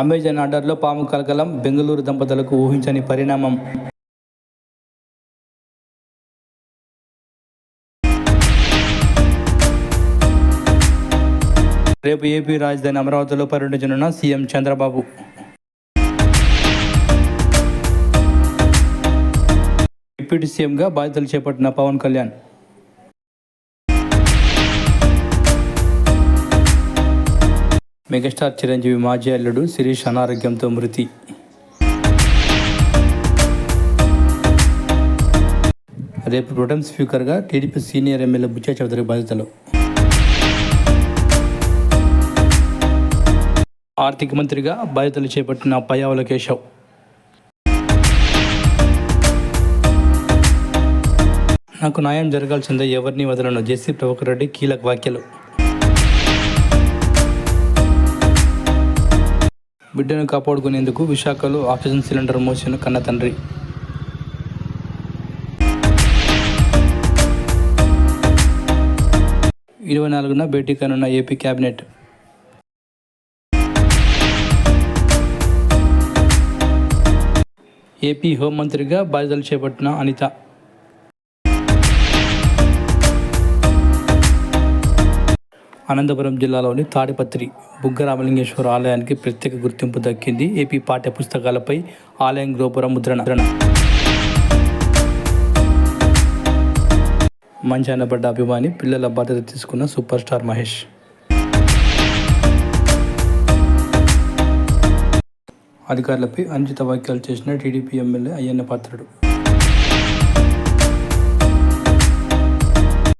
Amazon ఆర్డర్లో పాము కలకలం బెంగళూరు దంపతులకు ఊహించని పరిణామం. రేపు ఏపీ రాజధాని అమరావతిలో పర్యటించనున్న సీఎం చంద్రబాబు. డిప్యూటీ సీఎంగా బాధ్యతలు చేపట్టిన పవన్ కళ్యాణ్. మెగాస్టార్ చిరంజీవి మాజీ అల్లుడు శిరీష్ అనారోగ్యంతో మృతి. రేపు ప్రొటెం స్పీకర్గా TDP senior MLA Bucha Chowdary బాధ్యతలు. ఆర్థిక మంత్రిగా బాధ్యతలు చేపట్టిన పయ్యావుల కేశవ్. నాకు న్యాయం జరగాల్సిందే ఎవరిని వదలను? జేసీ ప్రభాకర్ రెడ్డి కీలక వ్యాఖ్యలు. బిడ్డను కాపాడుకునేందుకు విశాఖలో ఆక్సిజన్ సిలిండర్ మోసిన కన్న తండ్రి. ఇరవై నాలుగున భేటీ కానున్న ఏపీ కేబినెట్ ఏపీ హోంమంత్రిగా బాధ్యతలు చేపట్టిన అనిత. అనంతపురం జిల్లాలోని తాడిపత్రి బుగ్గరామలింగేశ్వర ఆలయానికి ప్రత్యేక గుర్తింపు దక్కింది. ఏపీ పాఠ్య పుస్తకాలపై ఆలయం గోపురం ముద్రణ. మంచి అనబడ్డ అభిమాని పిల్లల బాధ్యత తీసుకున్న సూపర్ స్టార్ మహేష్. అధికారులపై అనుచిత వ్యాఖ్యలు చేసిన టీడీపీ ఎమ్మెల్యే అయ్యన్న పాత్రుడు.